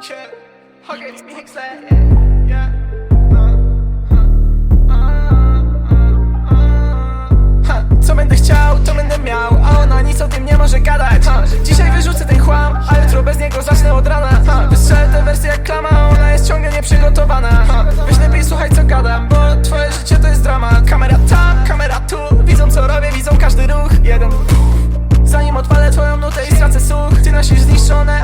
Yeah, yeah. Ha, Co będę chciał, to będę miał A ona nic o tym nie może gadać. Ha, Dzisiaj wyrzucę ten chłam, a jutro bez niego zacznę od rana. Ha, Wystrzelę tę wersję jak klama, a ona jest ciągle nieprzygotowana. Ha, Weź lepiej słuchaj co gadam, bo twoje życie to jest dramat. Kamera tam, kamera tu, widzą co robię, widzą każdy ruch. Jeden. Zanim odpalę twoją nutę i stracę słuch Ty nosisz zniszczone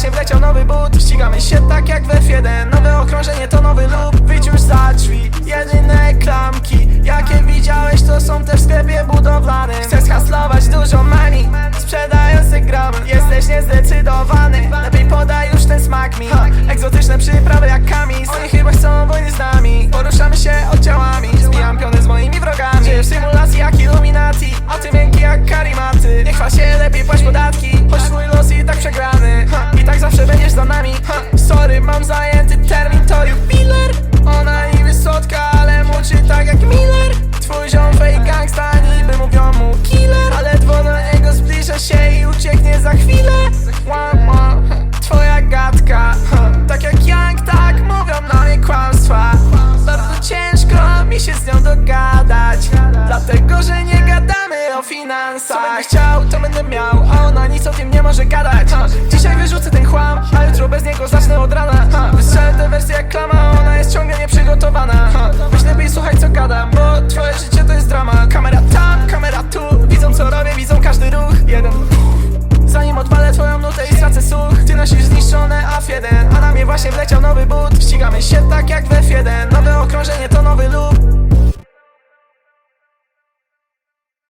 właśnie wleciał nowy but. Ścigamy się tak jak w F1 Nowe okrążenie to nowy lub Wyjdź już za drzwi. Jedyne klamki Jakie widziałeś to są też w sklepie budowlanym. Chcę schaslować dużo money Sprzedając gram Jesteś niezdecydowany Lepiej podaj już ten smak mi. Egzotyczne przyprawy jak kamis. Oni chyba chcą wojny z nami. Poruszamy się oddziałami. Zbijam piony z moimi wrogami. Żyjesz w symulacji jak Illuminati A ty miękki jak karimaty. Nie chwal się, lepiej płać podatki Choć twój los i tak przegrany dogadać. Dlatego, że nie gadamy o finansach. Co będę chciał, to będę miał. A ona nic o tym nie może gadać. Dzisiaj wyrzucę ten chłam A jutro bez niego zacznę od rana. Wystrzelę tę wersję jak klama Ona jest ciągle nieprzygotowana. Weź lepiej słuchaj co gadam Bo twoje życie to jest drama. Kamera tam, kamera tu. Widzą co robię, widzą każdy ruch. Jeden. Zanim odpalę twoją nutę i stracę słuch. Ty nosisz zniszczone AF1 A na mnie właśnie wleciał nowy but. Ścigamy się tak jak w F1 Nowe okrążenie to nowy lub